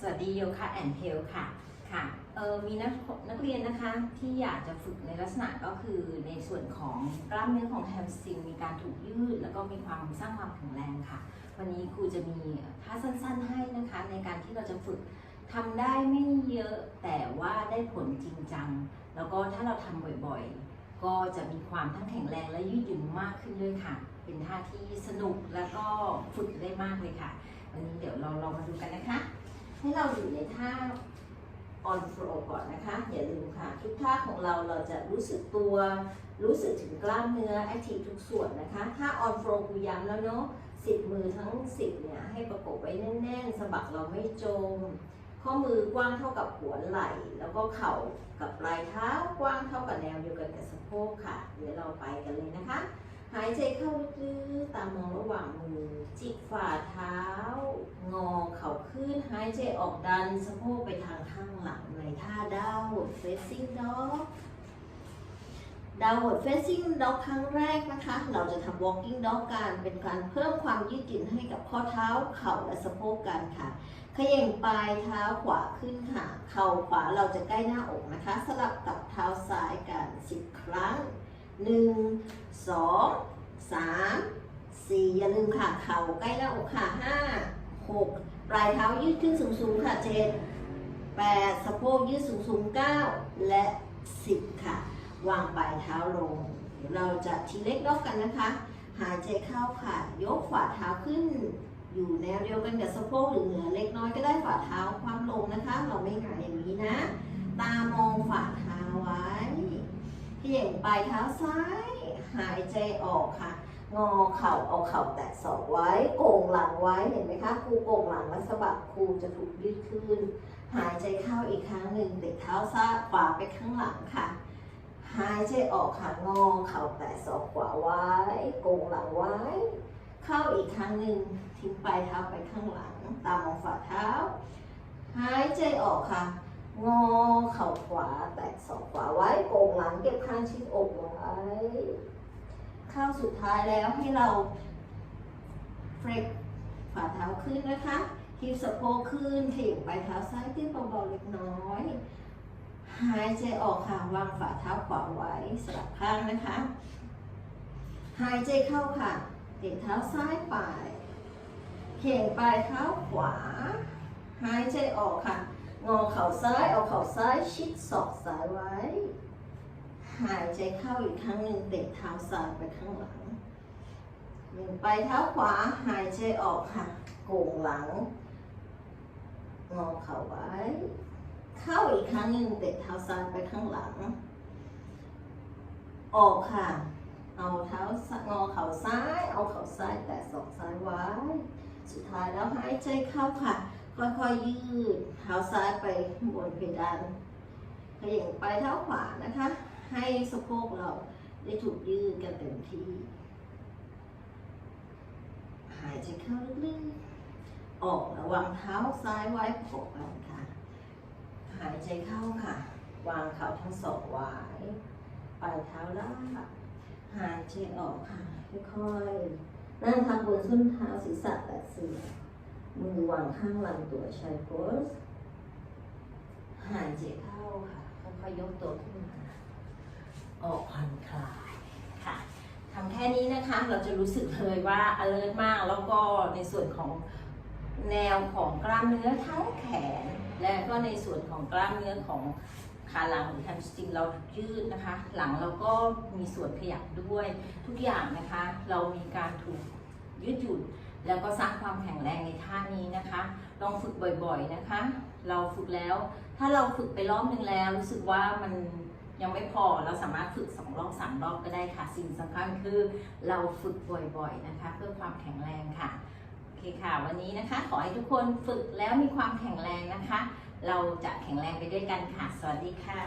สวัสดีโยคะแอนเทลค่ะค่ะเออมีนักนักเรียนนะคะที่อยากจะฝึกในลักษณะก็คือในส่วนของกล้ามเนื้อของแฮมสตริงมีการถูกยืด แล้วก็มีความสร้างความแข็งแรงค่ะ วันนี้ครูจะมีท่าสั้นๆให้นะคะ ในการที่เราจะฝึกทำได้ไม่เยอะแต่ว่าได้ผลจริงจัง แล้วก็ถ้าเราทำบ่อยๆ ก็จะมีความทั้งแข็งแรงและยืดหยุ่นมากขึ้นด้วยค่ะ เป็นท่าที่สนุกแล้วก็ฝึกได้มากเลยค่ะ วันนี้เดี๋ยวเราลองมาดูกันนะคะ ให้เราอยู่ในท่า on floor ก่อนนะคะ อย่าลืมค่ะ ทุกท่าของเราเราจะรู้สึกตัว รู้สึกถึงกล้ามเนื้อ active ทุกส่วนนะคะ ถ้า on floor กูย้ำแล้วเนาะสิบมือทั้งสิบเนี่ยให้ประกบไว้แน่นๆสะบักเราไม่จม ข้อมือกว้างเท่ากับหัวไหล่ แล้วก็เข่ากับปลายเท้ากว้างเท่ากับแนวเดียวกันกับสะโพกค่ะ เดี๋ยวเราไปกันเลยนะคะ หายใจเข้าลึกๆตามมองระหว่างมือจิกฝ่าเท้า นหายใจออกดันสะโพกไปทางข้างหลังในท่าดาวน์เฟซซิ่งด็อกดาวน์เฟซซิ่งด็อกครั้งแรกนะคะ เราจะทำ walking dog กัน เป็นการเพิ่มความยืดหยุ่นให้กับข้อเท้า เข่าและสะโพกกันค่ะ ขย่งปลายเท้าขวาขึ้นค่ะ เข่าขวาเราจะใกล้หน้าอกนะคะ สลับกับเท้าซ้ายกัน 10 ครั้ง 1 2 3 4 อย่าลืมค่ะ เข่าใกล้หน้าอกค่ะ 5 6 ปลายเท้ายืดขึ้นสูงๆค่ะ7 8สะโพกยืดสูงๆ9และ10ค่ะ วางปลายเท้าลง เดี๋ยวเราจะทีเล็กดอกกันนะคะ หายใจเข้าค่ะ ยกฝ่าเท้าขึ้น อยู่แนวเดียวกันกับสะโพกหรือเหนือเล็กน้อยก็ได้ฝ่าเท้าความลงนะคะ เราไม่หงายอย่างนี้นะ ตามองฝ่าเท้าไว้เพียงปลายเท้าซ้าย หายใจออกค่ะ งอเข่าเอาเข่าแตะศอกไว้โก่งหลังไว้เห็นไหมคะครูโก่งหลังและสะบักครูจะถูกยืดขึ้น หายใจเข้าอีกครั้งหนึ่งเตะเท้าซ้ายขวาไปข้างหลังค่ะ หายใจออกค่ะงอเข่าแตะศอกขวาไว้โก่งหลังไว้ เข้าอีกครั้งหนึ่งทิ้งปลายเท้าไปข้างหลัง ตามมองฝ่าเท้า หายใจออกค่ะงอเข่าขวาแตะศอกขวาไว้โก่งหลังเก็บข้างชิดอกไว้ เข้าสุดท้ายแล้วให้เราเฟรกฝ่าเท้าขึ้นนะคะทีบสะโพกขึ้นเข่งปลายเท้าซ้ายขึ้นเบาๆเล็กน้อย หายใจออกค่ะวางฝ่าเท้าขวาไว้สลับข้างนะคะ หายใจเข้าค่ะเด็กเท้าซ้ายไปเข่งปลายเท้าขวา หายใจออกค่ะ งอเข่าซ้ายเอาเข่าซ้ายชิดศอกซ้ายไว้ หายใจเข้าอีกครั้งหนึ่งเตะเท้าซ้ายไปข้างหลังหนึ่งไปเท้าขวาหายใจออกค่ะ โก่งหลัง งอเข่าไว้ เข้าอีกครั้งหนึ่งเตะเท้าซ้ายไปข้างหลัง ออกค่ะ เอาเท้างอเข่าซ้าย เอาเข่าซ้ายแตะศอกซ้ายไว้ สุดท้ายแล้วหายใจเข้าค่ะ ค่อยๆยืดเท้าซ้ายไปบนเพดานขย่งไปเท้าขวานะคะ ให้สะโพกเราได้ถูกยืดกันเต็มที่ หายใจเข้าลึกๆ ออกระวังเท้าซ้ายไว้ปกกันค่ะ หายใจเข้าค่ะ วางเข่าทั้งสองไว้ปลายเท้าล่ากหายใจออกค่ะ ค่อยๆ นั่งทับบนส้นเท้าศีรษะแตะเสือมือวางข้างลำตัวใช้โพสหายใจเข้าค่ะ ค่อยๆ ยกตัวขึ้นมา ออกผ่อนคลายค่ะทำแค่นี้นะคะเราจะรู้สึกเลยว่า alert มากแล้วก็ในส่วนของแนวของกล้ามเนื้อทั้งแขน และก็ในส่วนของกล้ามเนื้อของขาหลังหรือแฮมสตริงเรายืดนะคะ หลังเราก็มีส่วนขยับด้วยทุกอย่างนะคะ เรามีการถูกยืดหยุ่นแล้วก็สร้างความแข็งแรงในท่านี้นะคะ ลองฝึกบ่อยๆนะคะ เราฝึกแล้ว ถ้าเราฝึกไปรอบนึงแล้วรู้สึกว่ามัน ยังไม่พอเราสามารถฝึกสองรอบสามรอบก็ได้ค่ะ สิ่งสำคัญคือเราฝึกบ่อยๆนะคะ เพื่อความแข็งแรงค่ะโอเคค่ะ วันนี้นะคะ ขอให้ทุกคนฝึกแล้วมีความแข็งแรงนะคะ เราจะแข็งแรงไปด้วยกันค่ะ สวัสดีค่ะ